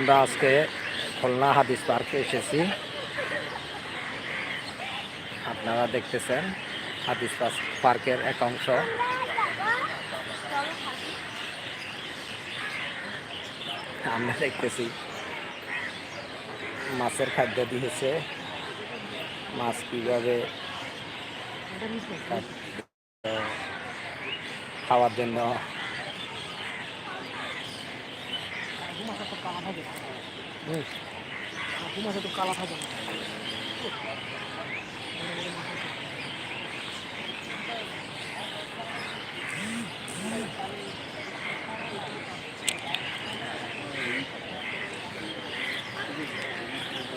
আমরা আজকে খুলনা হাদিস পার্কে এসেছি। আপনারা দেখতেছেন হাদিস পার্কের এক অংশ। আমরা দেখতেছি মাছের খাদ্য দিয়েছে। মাছ কীভাবে খাওয়ার জন্য হুম,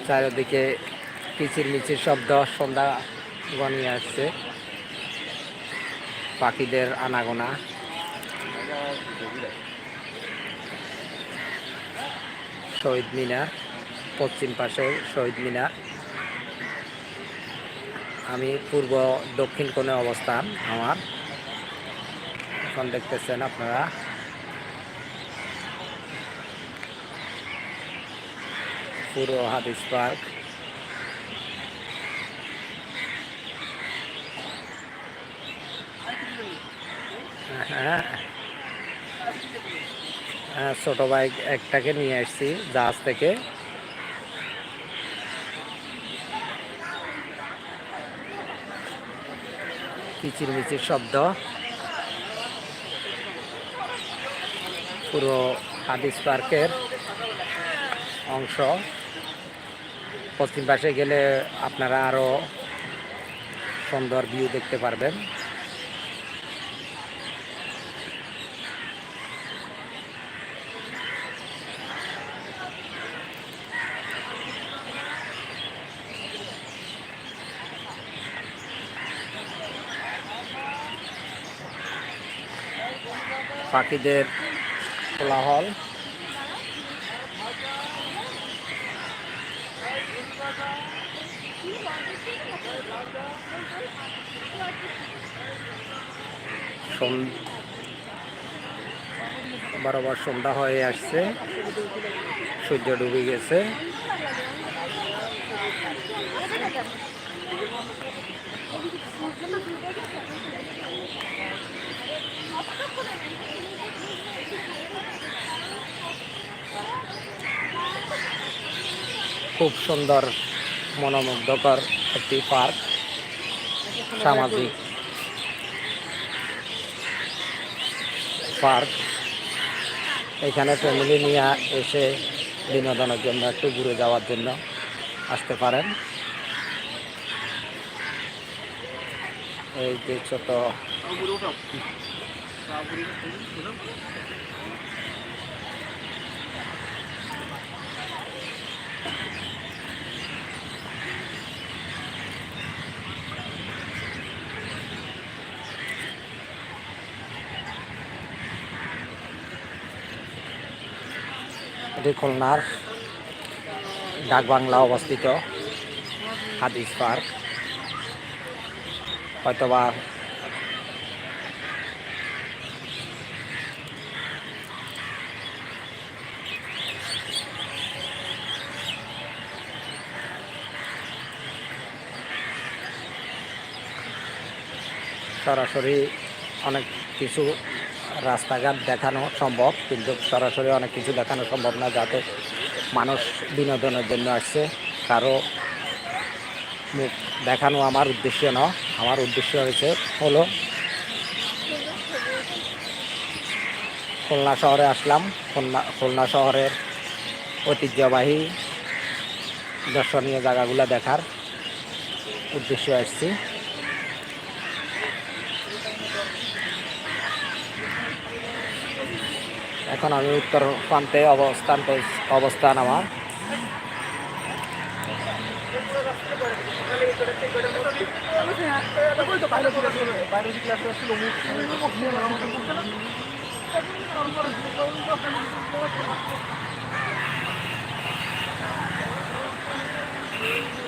চারিদিকে কিচির মিচির শব্দ সন্ধ্যা গনিয়ে আসছে। পাখিদের আনাগোনা। শহীদ মিনার পশ্চিম পাশে শহীদ মিনার আমি পূর্ব দক্ষিণ কোণে অবস্থান আমার। এখন দেখতেছেন আপনারা। পুরো হাদিস পার্ক। হ্যাঁ হ্যাঁ। ছোট বাইক একটাকে নিয়ে আসছি, জাহাজ থেকে। কিচির মিচির শব্দ। পুরো হাদিস পার্কের অংশ। পশ্চিম পাশে গেলে আপনারা আরও সুন্দর ভিউ দেখতে পারবেন। পাখিদের কোলাহল। বরাবর সন্ধ্যা হয়ে আসছে। সূর্য ডুবে গেছে। খুব সুন্দর মনোমুগ্ধকর একটি পার্ক, সামাজিক পার্ক। এখানে ফ্যামিলি নিয়ে এসে বিনোদনের জন্য, একটু ঘুরে যাওয়ার জন্য আসতে পারেন। এই যে ছোট এটি খুলনার ডাকবাংলা অবস্থিত হাদিস পার্ক হয়তোবা সরাসরি অনেক কিছু রাস্তাঘাট দেখানো সম্ভব, কিন্তু সরাসরি অনেক কিছু দেখানো সম্ভব না, যাতে মানুষ বিনোদনের জন্য আসছে। কারও মুখ দেখানো আমার উদ্দেশ্য না আমার উদ্দেশ্য হয়েছে হলো, খুলনা শহরে আসলাম। খুলনা খুলনা শহরের ঐতিহ্যবাহী দর্শনীয় জায়গাগুলো দেখার উদ্দেশ্য আসছি। এখন আমি উত্তর প্রান্তে অবস্থান অবস্থান আমার Thank you.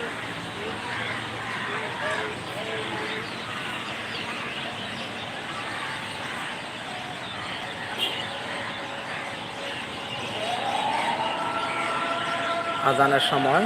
আজানের সময়